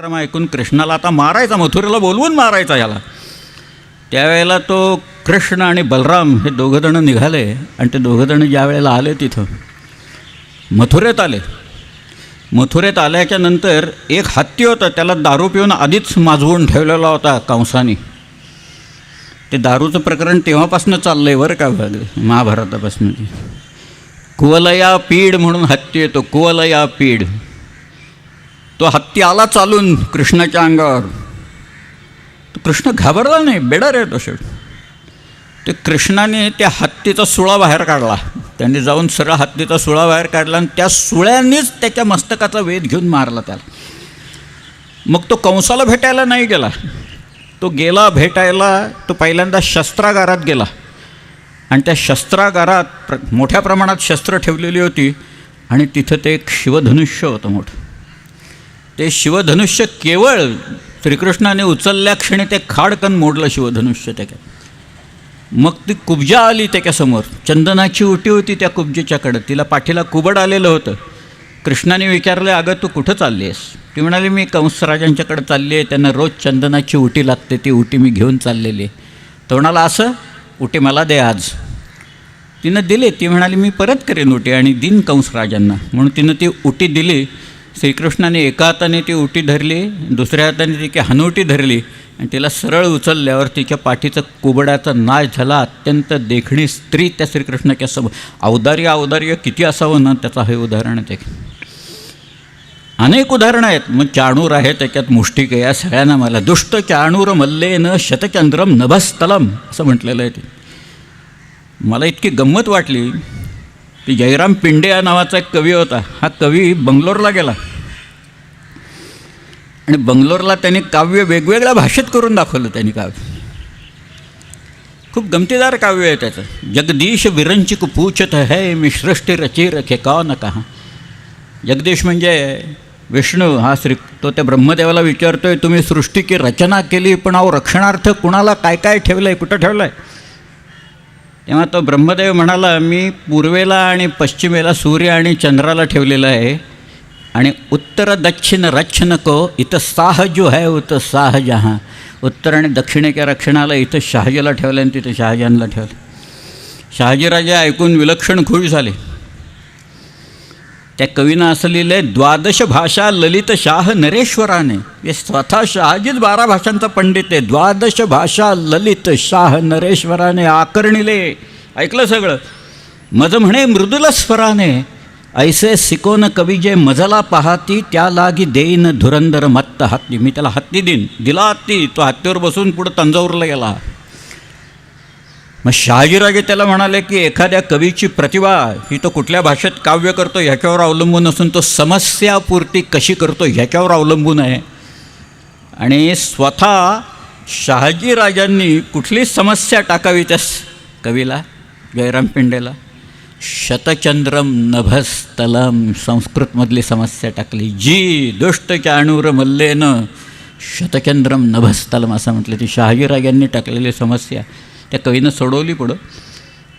पराक्रम ऐकून कृष्णाला आता मारायचा मथुरेला बोलवून मारायचा याला. त्यावेळेला तो कृष्ण आणि बलराम हे दोघंजणं निघाले आणि ते दोघंजणं ज्या वेळेला आले तिथं मथुरेत आले. मथुरेत आल्याच्यानंतर एक हत्ती होता त्याला दारू पिऊन आधीच माजवून ठेवलेला होता कंसानी. ते दारूचं प्रकरण तेव्हापासून चाललं आहे बरं का महाभारतापासून. कुवलया पीड म्हणून हत्ती येतो कुवलया पीड. तो हत्ती आला चालून कृष्णाच्या अंगावर. तो कृष्ण घाबरला नाही बेडर आहे तो शेवट. ते कृष्णाने त्या हत्तीचा सुळा बाहेर काढला. त्यांनी जाऊन सरळ हत्तीचा सुळा बाहेर काढला आणि त्या सुळ्यानेच त्याच्या मस्तकाचा वेध घेऊन मारला त्याला. मग तो कंसाला भेटायला नाही गेला. तो गेला भेटायला तो पहिल्यांदा शस्त्रागारात गेला. आणि त्या शस्त्रागारात प्र मोठ्या प्रमाणात शस्त्र ठेवलेली होती आणि तिथं ते एक शिवधनुष्य होतं मोठं. ते शिवधनुष्य केवळ श्रीकृष्णाने उचलल्या क्षणी ते खाडकन मोडलं शिवधनुष्य त्याच्या. मग ती कुब्जा आली त्याच्यासमोर चंदनाची उटी होती त्या कुब्जेच्याकडं. तिला पाठीला कुबड आलेलं होतं. कृष्णाने विचारलं अगं तू कुठं चालली आहेस? ती म्हणाली मी कंसराजांच्याकडे चालली आहे. त्यांना रोज चंदनाची उटी लागते. ती उटी मी घेऊन चाललेली आहे. तो म्हणाला असं? उटी मला दे आज. तिनं दिली. ती म्हणाली मी परत करेन उटी आणि दिन कंसराजांना. म्हणून तिनं ती उटी दिली. श्रीकृष्णाने एका हाताने ती उटी धरली दुसऱ्या हाताने ती की हनुटी धरली आणि तिला सरळ उचलल्यावर तिच्या पाठीचं कुबडाचा नाश झाला. अत्यंत देखणी स्त्री त्या श्रीकृष्णाच्या समोर. औदार्य औदार्य किती असावं ना त्याचं हे उदाहरण आहे. ते अनेक उदाहरणं आहेत. मग चाणूर आहे त्याच्यात मुष्टिक या सगळ्यांना मला दुष्ट चाणूर मल्लेन शतचंद्रम नभस्तलम असं म्हटलेलं आहे ते. मला इतकी गंमत वाटली. की जयराम पिंडे या नावाचा एक कवी होता. हा कवी बंगलोरला गेला. आणि बंगलोरला त्यांनी काव्य वेगवेगळ्या भाषेत करून दाखवलं त्यांनी काव्य. खूप गमतीदार काव्य आहे त्याचं. जगदीश विरंचिक पूछत है मी सृष्टी रची रखे का न कहा? जगदीश म्हणजे विष्णू हा श्री तो त्या ब्रह्मदेवाला विचारतोय तुम्ही सृष्टी की रचना केली पण अहो रक्षणार्थ कुणाला काय काय ठेवलं आहे कुठं ठेवलं आहे तेव्हा तो ब्रह्मदेव म्हणाला मी पूर्वेला आणि पश्चिमेला सूर्य आणि चंद्राला ठेवलेलं आहे आणि उत्तर दक्षिण रक्षण को इथं साह जो है उत साह उत्तर आणि दक्षिणेच्या रक्षणाला इथं शहाजीला ठेवलं आणि तिथं शहाजहानला ठेवलं. शहाजीराजे ऐकून विलक्षण खुश झाले. त्या कवीनं असं लिहिलं आहे द्वादश भाषा ललित शाह नरेश्वराने हे स्वतः शहाजीच बारा भाषांचा पंडित आहे. द्वादश भाषा ललित शाह नरेश्वराने आकर्णिले. ऐकलं सगळं? मज म्हणे मृदुल स्वराने ऐसे सिकोन कवी जे मजला पाहती त्या लागी देईन धुरंदर मत्त हत्ती. मी त्याला हत्ती देईन. दिला हत्ती. तो हत्तीवर बसून पुढं तंजावरला गेला. मग शहाजीराजे त्याला म्हणाले की एखाद्या कवीची प्रतिभा ही तो कुठल्या भाषेत काव्य करतो ह्याच्यावर अवलंबून असून तो समस्यापूर्ती कशी करतो ह्याच्यावर अवलंबून आहे. आणि स्वतः शहाजीराजांनी कुठली समस्या टाकावी त्या कवीला जयराम पिंडेला? शतचंद्रम नभस्तलम संस्कृतमधली समस्या टाकली जी दुष्ट चाणूर मल्लेनं शतचंद्रम नभस्तलम असं म्हटलं ती. शहाजीराजांनी टाकलेली समस्या. त्या कवीनं सोडवली पुढं.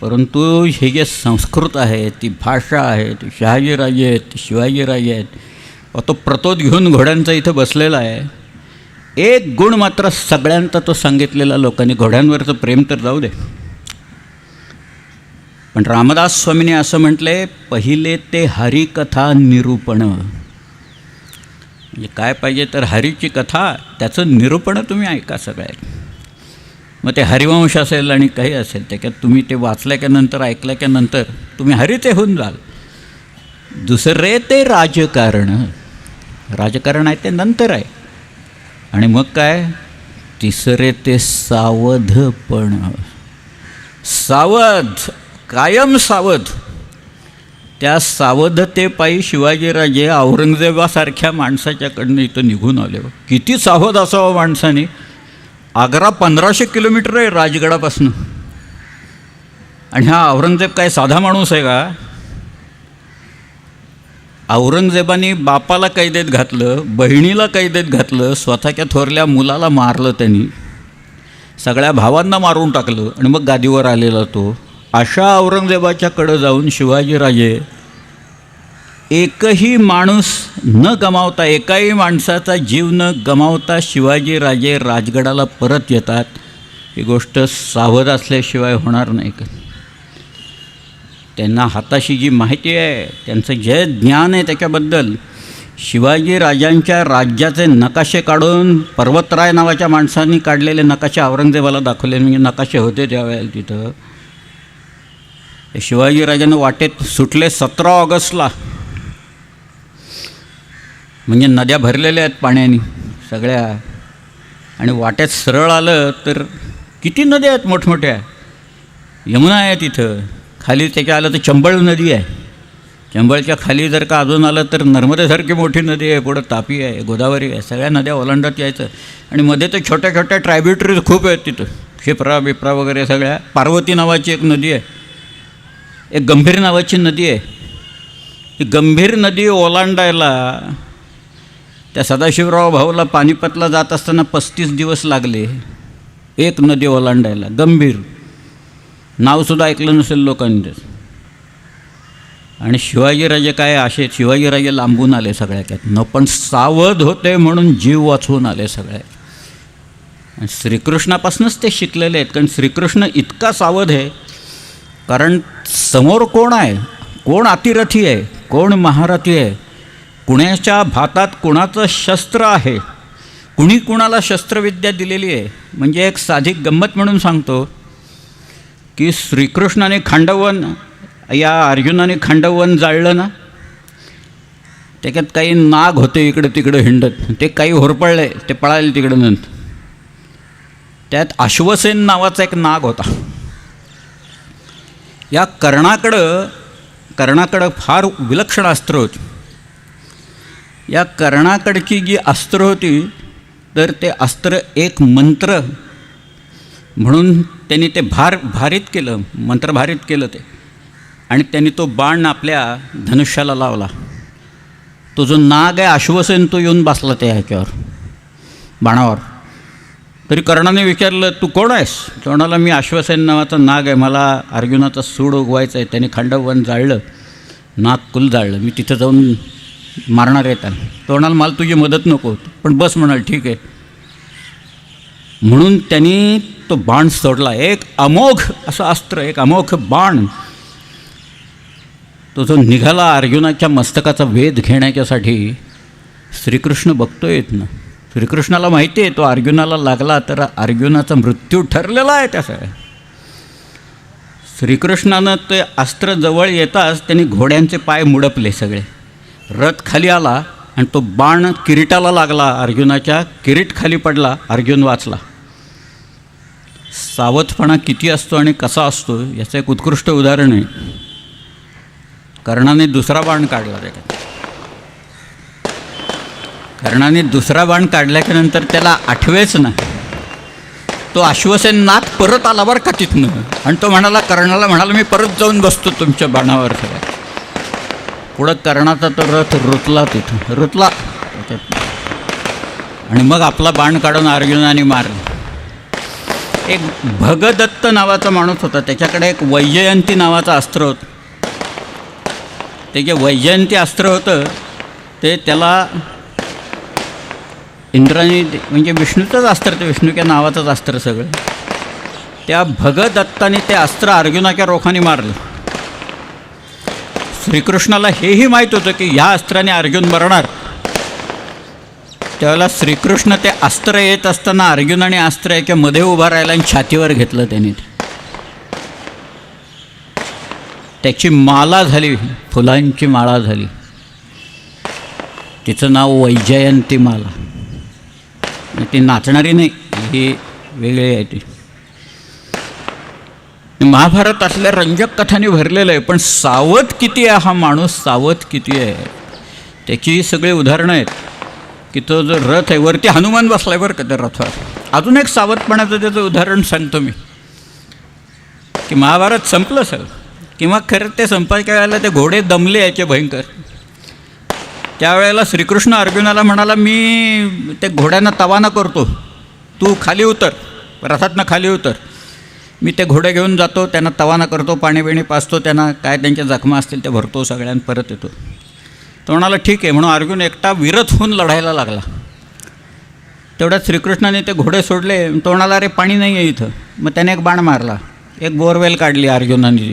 परंतु हे जे संस्कृत आहे ती भाषा आहे ती शहाजीराजे आहेत ती शिवाजीराजे आहेत तो प्रतोद घेऊन घोड्यांचा इथं बसलेला आहे. एक गुण मात्र सगळ्यांचा तो सांगितलेला लोकांनी घोड्यांवरचं प्रेम तर जाऊ दे. पण रामदास स्वामीने असं म्हटले पहिले ते हरिकथा निरूपण. म्हणजे काय पाहिजे तर हरीची कथा त्याचं निरूपण तुम्ही ऐका सगळ्या मग ते हरिवंश असेल आणि काही असेल त्याच्यात तुम्ही ते वाचल्याच्यानंतर ऐकल्याच्यानंतर तुम्ही हरिते होऊन जाल. दुसरे ते राजकारण. राजकारण आहे ते नंतर आहे. आणि मग काय? तिसरे ते सावधपण सावध कायम सावध. त्या सावधतेपायी शिवाजीराजे औरंगजेबासारख्या माणसाच्याकडनं इथं निघून आले. किती सावध असावं माणसाने. आग्रा पंधराशे किलोमीटर आहे राजगडापासून. आणि हा औरंगजेब काय साधा माणूस आहे का? औरंगजेबाने बापाला कैदेत घातलं बहिणीला कैदेत घातलं स्वतःच्या थोरल्या मुलाला मारलं त्यांनी. सगळ्या भावांना मारून टाकलं आणि मग गादीवर आलेला तो. अशा औरंगजेबाच्याकडं जाऊन शिवाजीराजे एकही माणूस न गमावता एकाही माणसाचा जीव न गमावता शिवाजीराजे राजगडाला परत येतात. ही गोष्ट सावध असल्याशिवाय होणार नाही. का त्यांना हाताशी जी माहिती आहे त्यांचं जे ज्ञान आहे त्याच्याबद्दल शिवाजी राजांच्या राज्याचे नकाशे काढून पर्वतराय नावाच्या माणसांनी काढलेले नकाशे औरंगजेबाला दाखवले म्हणजे नकाशे होते त्यावेळेला तिथं. शिवाजीराजांना वाटेत सुटले सतरा ऑगस्टला. म्हणजे नद्या भरलेल्या आहेत पाण्याने सगळ्या. आणि वाट्यात सरळ आलं तर किती नद्या आहेत मोठमोठ्या? यमुना आहे तिथं. खाली त्याच्या आलं तर चंबळ नदी आहे. चंबळच्या खाली जर का अजून आलं तर नर्मदेसारखी मोठी नदी आहे पुढं तापी आहे गोदावरी आहे सगळ्या नद्या ओलांडत यायचं. आणि मध्ये तर छोट्या छोट्या ट्रायब्युटरीज खूप आहेत तिथं. क्षिप्रा बिप्रा वगैरे सगळ्या. पार्वती नावाची एक नदी आहे. एक गंभीर नावाची नदी आहे. ती गंभीर नदी ओलांडायला त्या सदाशिवराव भाऊला पानिपतला जात असताना पस्तीस दिवस लागले. एक नदी ओलांडायला. गंभीर. नावसुद्धा ऐकलं नसेल लोकांनी आणि शिवाजीराजे काय असे शिवाजीराजे लांबून आले सगळ्या त्यातनं पण सावध होते म्हणून जीव वाचवून आले सगळ्या आणि श्रीकृष्णापासूनच ते शिकलेले आहेत. कारण श्रीकृष्ण इतका सावध आहे. कारण समोर कोण आहे? कोण अतिरथी आहे? कोण महारथी आहे? कुणाच्या भातात कुणाचं शस्त्र आहे? कुणी कुणाला शस्त्रविद्या दिलेली आहे? म्हणजे एक साधी गंमत म्हणून सांगतो की श्रीकृष्णाने खांडवन या अर्जुनाने खांडवन जाळलं ना? त्याच्यात काही नाग होते इकडे तिकडं हिंडत. ते काही होरपळले ते पळाले तिकडं नंतर त्यात अश्वसेन नावाचा एक नाग होता. या कर्णाकडं कर्णाकडं फार विलक्षण अस्त्र होतं. या कर्णाकडची जी अस्त्र होती तर ते अस्त्र एक मंत्र. म्हणून त्यांनी ते भार भारित केलं मंत्र भारित केलं ते. आणि त्यांनी तो बाण आपल्या धनुष्याला लावला. तो जो नाग आहे आश्वसेन तो येऊन बसला त्या ह्याच्यावर बाणावर. तरी कर्णाने विचारलं तू कोण आहेस? तो म्हणाला मी आश्वसेन नावाचा नाग आहे. मला अर्जुनाचा सूड उगवायचा आहे. त्याने खांडववन जाळलं नाग कुल जाळलं. मी तिथं जाऊन मारणार आहे त्याला तो म्हणाल मला तुझी मदत नको. पण बस म्हणाल ठीक आहे. म्हणून त्यांनी तो बाण सोडला. एक अमोघ असं अस्त्र एक अमोघ बाण. तो जो निघाला अर्जुनाच्या मस्तकाचा वेध घेण्याच्यासाठी श्रीकृष्ण बघतो येत ना. श्रीकृष्णाला माहिती आहे तो अर्जुनाला लागला तर अर्जुनाचा मृत्यू ठरलेला आहे त्याचा श्रीकृष्णानं ते अस्त्र जवळ येताच त्यांनी घोड्यांचे पाय मुडपले सगळे. रथ खाली आला आणि तो बाण किरीटाला लागला. अर्जुनाच्या किरीट खाली पडला. अर्जुन वाचला. सावधपणा किती असतो आणि कसा असतो याचं एक उत्कृष्ट उदाहरण आहे. कर्णाने दुसरा बाण काढला त्याच्यात. कर्णाने दुसरा बाण काढल्याच्या नंतर त्याला आठवेच ना तो आश्वसेन नाथ परत आला बरं का तिथनं? आणि तो म्हणाला कर्णाला म्हणाला मी परत जाऊन बसतो तुमच्या बाणावर सगळ्या पुढं कर्णाचा तो रथ रुतला तिथं. रुतला. आणि मग आपला बाण काढून अर्जुनाने मारला. एक भगदत्त नावाचा माणूस होता. त्याच्याकडे एक वैजयंती नावाचं अस्त्र होतं. ते जे वैजयंती अस्त्र होतं ते त्याला इंद्राने म्हणजे विष्णूचंच अस्त्र ते विष्णूच्या नावाचंच अस्त्र सगळं. त्या भगदत्ताने ते अस्त्र अर्जुनाच्या रोखाने मारलं. श्रीकृष्णाला हेही माहीत होतं की ह्या अस्त्राने अर्जुन मरणार. त्यावेळेला श्रीकृष्ण ते अस्त्र येत असताना अर्जुनाने अस्त्र याच्या मध्ये उभा राहिला आणि छातीवर घेतलं त्याने. त्याची माला झाली फुलांची माळा झाली. तिचं नाव वैजयंती माला. ती नाचणारी नाही ही वेगळी आहे ती. महाभारत असल्या रंजक कथांनी भरलेलं आहे पण सावध किती आहे हा माणूस? सावध किती आहे? त्याची सगळी उदाहरणं आहेत. की तो जो रथ आहे वरती हनुमान बसलाय बरं का त्या रथावर? अजून एक सावधपणाचं त्याचं उदाहरण सांगतो मी. की महाभारत संपलं सर किंवा खरं ते संपायच्या वेळेला ते घोडे दमले याचे भयंकर. त्यावेळेला श्रीकृष्ण अर्जुनाला म्हणाला मी ते घोड्यांना तवाना करतो. तू खाली उतर रथातनं खाली उतर. मी ते घोडे घेऊन जातो त्यांना तवाना करतो पाणी बिणी पाचतो त्यांना काय त्यांच्या जखमा असतील ते भरतो सगळ्यांना परत येतो. तो म्हणाला ठीक आहे म्हणून अर्जुन एकटा विरत होऊन लढायला लागला. तेवढ्यात श्रीकृष्णाने ते घोडे सोडले तो म्हणाला अरे पाणी नाही आहे इथं. मग त्याने एक बाण मारला. एक बोरवेल काढली अर्जुनाने.